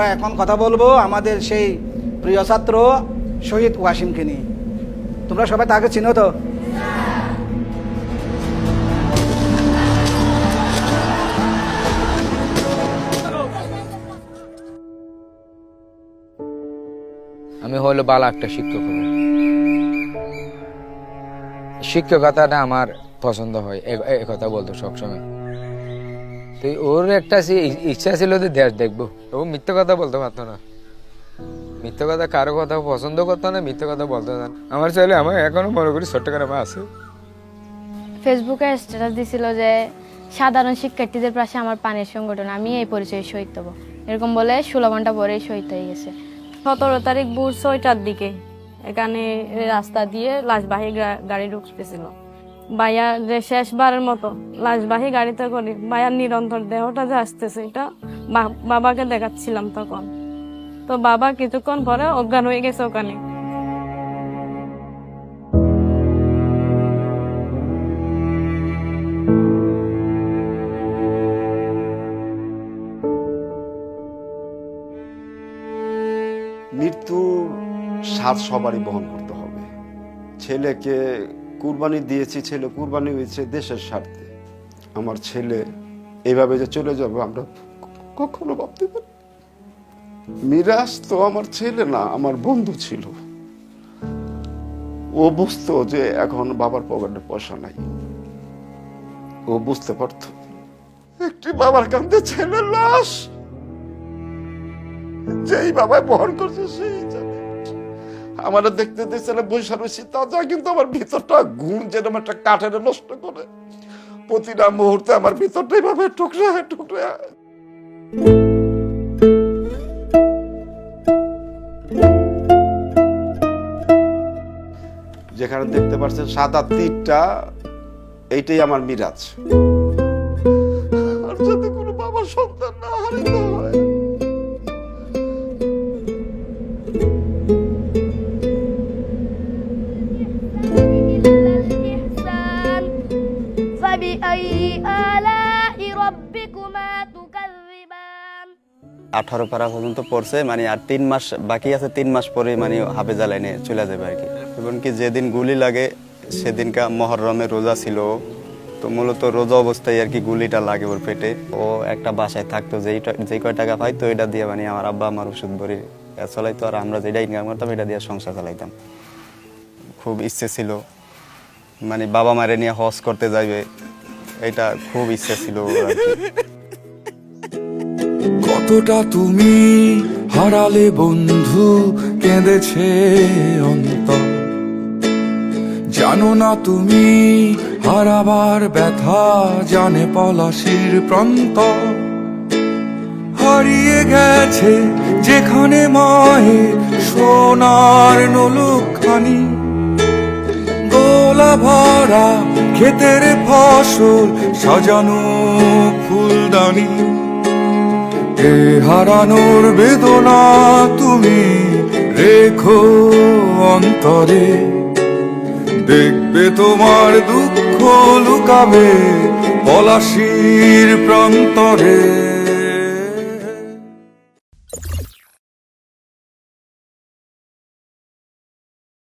আমরা এখন কথা বলব আমাদের সেই প্রিয় ছাত্র শহীদ ওয়াসিমকে নিয়ে। তোমরা সবাই তাকে চিনো তো? আমি হলো বালা একটা শিক্ষক হব। শিক্ষকতাটা আমার পছন্দ হয়, এ- কথা বলতো সবসময়। তো ওর একটা ইচ্ছা ছিল যে দেশ দেখব। ও মিথ্যে কথা বলতে পারতো না। মিথ্যে কথা কারও কথা পছন্দ করতো না মিথ্যে কথা বলতো না। আমার ছেলে আমার এখনও মনে করি ছোট্ট করে আমার আছে। ফেসবুকে স্ট্যাটাস দিছিল যে সাধারণ শিক্ষার্থীদের পাশে আমার পানির সংগঠন আমি এই পরিচয়ে শহীদ হব। এরকম বলে ষোলো ঘণ্টা পরেই শহীদ হয়ে গেছে। সতেরো তারিখ ভোর ছয়টার দিকে এখানে রাস্তা দিয়ে লাশবাহী গা- গাড়ি ঢুকতেছিল। ভাইয়া যে শেষবারের মতো লাশবাহী গাড়িতে করে, ভাইয়ার নিরন্তর দেহটা যে আসতেছে, এটা বাবাকে দেখাচ্ছিলাম তখন। তো বাবা কিছুক্ষণ পরে অজ্ঞান হয়ে গেছে ওখানে। মৃত্যুর স্বাদ সবারই বহন করতে হবে। ছেলেকে কুরবানি দিয়েছি ছেলে, কুরবানি হয়েছে দেশের স্বার্থে। আমার ছেলে এভাবে যে চলে যাবে, আমরা কখনো ভাবতে পারি মিরাজ তো আমার ছেলে না, আমার বন্ধু ছিল। ও বুঝতো যে এখন বাবার পকেটে পয়সা নাই। ও বুঝতে পারতো। একটি বাবার কান্দে ছেলের লাশ। যেই বাবাই বহন করছে সেই আমার দেখতে দেখতে না বৈশা রয়েছি তাজা কিন্তু আমার ভিতরটা ঘুম যেরকম একটা কাঠের নষ্ট করে। প্রতিটা মুহূর্তে আমার ভিতরটা এইভাবে টুকরা টুকরা যেখানে দেখতে পাচ্ছেন সাদা তীরটা, এইটাই আমার মিরাজ। আর যদি কোনো বাবার সন্তান না হারিত আঠারো পারা পর্যন্ত পড়ছে মানে আর তিন মাস বাকি আছে, তিন মাস পরে মানে হাফেজা লাইনে চলে যাবে আর কি। এমনকি যেদিন গুলি লাগে, সেদিনকা মহরমে রোজা ছিল। তো মূলত রোজা অবস্থায় আর কি গুলিটা লাগে ওর পেটে। ও একটা বাসায় থাকতো, যেই যেই কয় টাকা পাই তো এটা দিয়ে মানে আমার আব্বা আমার ওষুধ ভরি চলাইতো আর আমরা যেটা ইনকাম করতাম এটা দিয়ে সংসার চালাইতাম। খুব ইচ্ছে ছিল। মানে বাবা মারে নিয়ে হজ করতে যাইবে। এটা খুব ইচ্ছে ছিল। কতটা তুমি হারালে বন্ধু কেঁদেছে অন্তর। জানো না তুমি হারাবার ব্যথা জানে পলাশির প্রান্ত। হারিয়ে গেছে যেখানে মায়ের সোনার নলুকখানি গোলা ভরা ক্ষেতের ফসল সাজানো ফুলদানি। এ হারানোর বেদনা তুমি রেখো অন্তরে। দেখবে তোমার দুঃখ লুকাবে পলাশির প্রান্তরে।